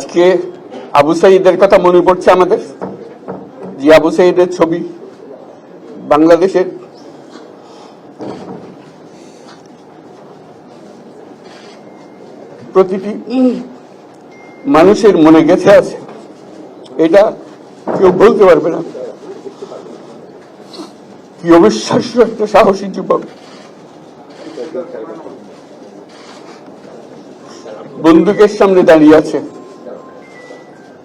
আজকে আবু সাইদের কথা মনে পড়ছে আমাদের? যে আবু সাইদের ছবি বাংলাদেশের। প্রতিটি মানুষের মনে গেছে আছে। এটা কেউ বলতে পারবে না। কি অবিশ্বাস্য একটা সাহসী যুবক। বন্দুকের সামনে দাঁড়িয়ে আছে।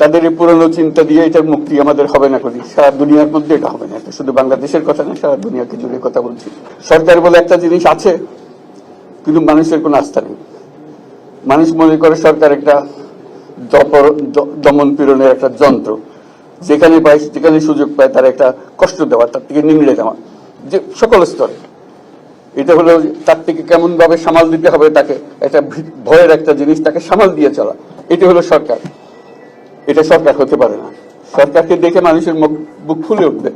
তাদের এই পুরনো চিন্তা দিয়ে এটার মুক্তি আমাদের হবে না করি সারা দুনিয়ার মধ্যে এটা হবে না। শুধু বাংলাদেশের কথা না, সারা দুনিয়াকে জুড়ে কথা বলছি। সরকার বলে একটা জিনিস আছে, কিন্তু মানুষের কোনো আস্থা নেই। মানুষ মনে করে সরকার একটা দমন পীড়নের একটা যন্ত্র। যেখানে পায়, যেখানে সুযোগ পায়, তার একটা কষ্ট দেওয়া, তার থেকে নিংড়ে দেওয়া যে সকল স্তরে। এটা হলো তার থেকে কেমন ভাবে সামাল দিতে হবে তাকে একটা ভয়ের একটা জিনিস, তাকে সামাল দিয়ে চলা। এটা হলো সরকার। এটা সরকার হতে পারে না। সরকারকে দেখে মানুষের মুখ বুক ফুলে উঠবে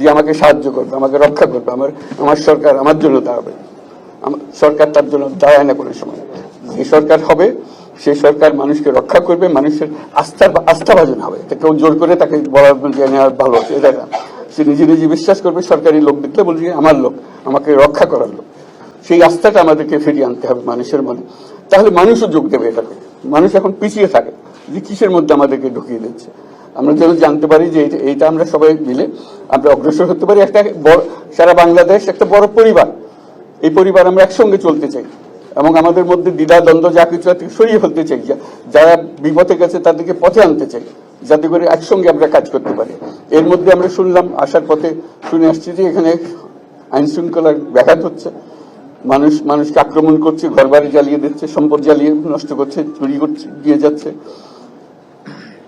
যে আমাকে সাহায্য করবে, আমাকে রক্ষা করবে, আমার আমার সরকার আমার জন্য দাঁড়াবে সরকার তার জন্য দাঁড়ায় না কোনো সময় যে সরকার হবে সেই সরকার মানুষকে রক্ষা করবে, মানুষের আস্থার আস্থাভাজন হবে। এটা কেউ জোর করে তাকে বলার নেওয়া ভালো আছে। এটা না। সে নিজে নিজে বিশ্বাস করবে, সরকারি লোক দেখলে বলবে যে আমার লোক, আমাকে রক্ষা করার লোক। সেই আস্থাটা আমাদেরকে ফিরিয়ে আনতে হবে মানুষের মনে। তাহলে মানুষও যোগ দেবে এটাতে। মানুষ এখন পিছিয়ে থাকে। যে কিসের মধ্যে আমাদেরকে ঢুকিয়ে দিচ্ছে? আমরা যেন জানতে পারি যে এইটা- আমরা সবাই মিলে আমরা অগ্রসর হতে পারি। একটা বড় সারা বাংলাদেশ একটা বড় পরিবার। এই পরিবার আমরা একসঙ্গে চলতে চাই। এবং আমাদের মধ্যে দ্বিধা, দ্বন্দ্ব, যা কিছু আছে সরিয়ে ফেলতে চাই। যারা বিপথে গেছে তাদেরকে পথে আনতে চাই। যাতে করে একসঙ্গে আমরা কাজ করতে পারি। এর মধ্যে আমরা শুনলাম, আসার পথে শুনে আসছি যে এখানে আইন শৃঙ্খলার ব্যাঘাত হচ্ছে। মানুষ মানুষকে আক্রমণ করছে, ঘরবাড়ি জ্বালিয়ে দিচ্ছে, সম্পদ জ্বালিয়ে নষ্ট করছে, চুরি করছে, দিয়ে যাচ্ছে।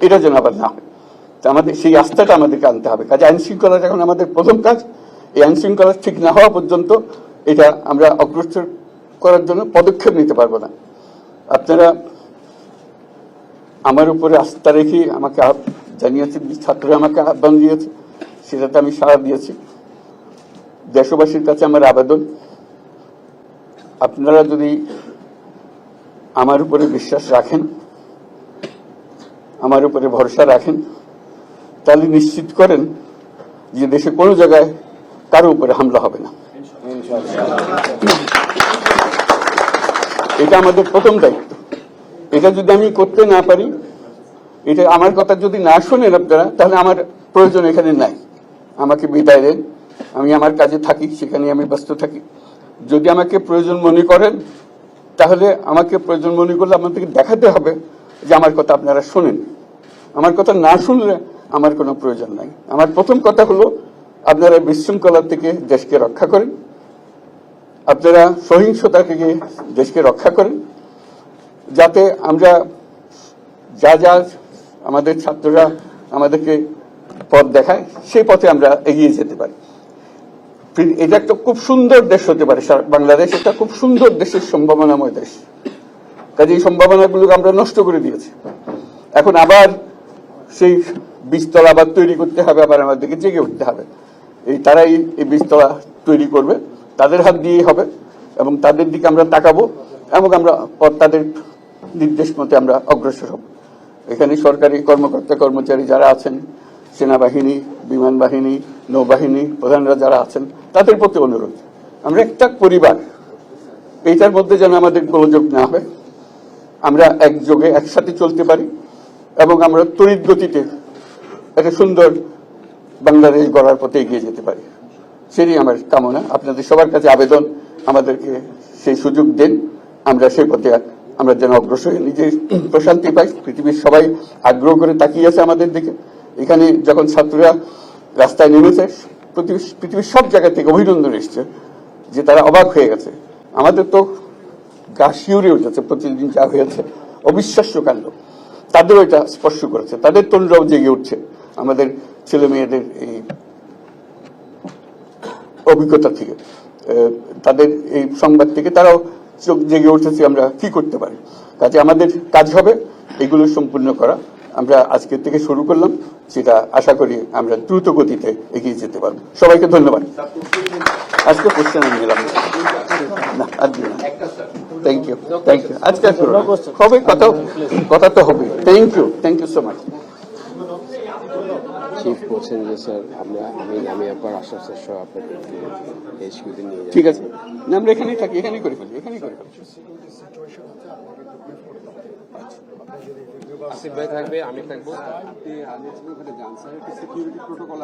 এটা যেন আবার না হয়। তা আমাদের সেই আস্থাটা আমাদেরকে আনতে হবে। কাজে আইন শৃঙ্খলাটা এখন আমাদের প্রথম কাজ, এই আইন শৃঙ্খলা ঠিক না হওয়া পর্যন্ত এটা আমরা অগ্রসর করার জন্য পদক্ষেপ নিতে পারব না। আপনারা আমার উপরে আস্থা রেখে আমাকে জানিয়েছে ছাত্ররা আমাকে আহ্বান দিয়েছে, সেটাতে আমি সাড়া দিয়েছি। দেশবাসীর কাছে আমার আবেদন। আপনারা যদি আমার উপরে বিশ্বাস রাখেন আমার উপরে ভরসা রাখেন, তাহলে নিশ্চিত করেন যে দেশে কোনো জায়গায় কারও উপরে হামলা হবে না। এটা আমাদের প্রথম দায়িত্ব। এটা যদি আমি করতে না পারি, এটা আমার কথা যদি না শোনেন আপনারা, তাহলে আমার প্রয়োজন এখানে নাই। আমাকে বিদায় দেন। আমি আমার কাজে থাকি সেখানে আমি ব্যস্ত থাকি। যদি আমাকে প্রয়োজন মনে করেন, তাহলে আমাকে প্রয়োজন মনে করলে আপনাদেরকে দেখাতে হবে যে আমার কথা আপনারা শোনেন। আমার কথা না শুনলে আমার কোনো প্রয়োজন নাই। আমার প্রথম কথা হলো, আপনারা বিশৃঙ্খলা থেকে দেশকে রক্ষা করেন। আপনারা সহিংসতা থেকে দেশকে রক্ষা করেন। যাতে আমরা যা যা আমাদের ছাত্ররা আমাদেরকে পথ দেখায়, সেই পথে আমরা এগিয়ে যেতে পারি। এটা একটা খুব সুন্দর দেশ হতে পারে। বাংলাদেশ একটা খুব সুন্দর দেশের সম্ভাবনাময় দেশ। কাজে এই সম্ভাবনাগুলোকে আমরা নষ্ট করে দিয়েছি। এখন আবার সেই বীজতলা আবার তৈরি করতে হবে, আবার আমাদেরকে জেগে উঠতে হবে। এই তারাই এই বীজতলা তৈরি করবে। তাদের হাত দিয়েই হবে এবং তাদের দিকে আমরা তাকাবো এবং আমরা তাদের নির্দেশ মতে আমরা অগ্রসর হব। এখানে সরকারি কর্মকর্তা কর্মচারী যারা আছেন, সেনাবাহিনী, বিমান বাহিনী, নৌবাহিনী প্রধানরা যারা আছেন, তাদের প্রতি অনুরোধ। আমরা একটা পরিবার, এইটার মধ্যে যেন আমাদের গোলযোগ না হয়। আমরা একযোগে একসাথে চলতে পারি। এবং আমরা তড়িৎ গতিতে একটা সুন্দর বাংলাদেশ গড়ার পথে এগিয়ে যেতে পারি। সেটাই আমার কামনা। আপনাদের সবার কাছে আবেদন, আমাদেরকে সেই সুযোগ দেন। আমরা সেই পথে আমরা যেন অগ্রসর নিজের প্রশান্তি পাই। পৃথিবীর সবাই আগ্রহ করে তাকিয়ে আছে আমাদের দিকে। এখানে যখন ছাত্ররা রাস্তায় নেমেছে পৃথিবীর সব জায়গা থেকে অভিনন্দন এসছে যে তারা অবাক হয়ে গেছে। আমাদের তো গা শিউরে উঠেছে প্রতিদিন যা হয়েছে। অবিশ্বাস্য কাণ্ড। তাদেরও এটা স্পর্শ করেছে। তাদের তরুণরাও জেগে উঠছে। আমাদের ছেলে মেয়েদের এই অভিজ্ঞতা থেকে। তাদের এই সংবাদ থেকে তারাও চোখ জেগে উঠেছে আমরা কি করতে পারি। কাজে আমাদের কাজ হবে এগুলো সম্পূর্ণ করা। আমরা আজকের থেকে শুরু করলাম। সেটা আশা করি আমরা দ্রুত গতিতে এগিয়ে যেতে পারব। সবাইকে ধন্যবাদ। আজকে কোশ্চেন আমি নিলাম। না না। থ্যাংক ইউ থ্যাংক ইউ আজকে হবে কথা কথা তো হবে thank you thank you so much chief বলছেন যে স্যার আমরা আমি আমি একবার আশ্বাসের সহ আপনাকে এইচকিউতে নিয়ে যাব ঠিক আছে। না আমরা এখানেই থাকি এখানেই করে ফেলি এখানেই করে ফেলি। আসিফ ভাই থাকবে আমি থাকব। আপনি আগে ওখানে যান স্যার সিকিউরিটি প্রোটোকল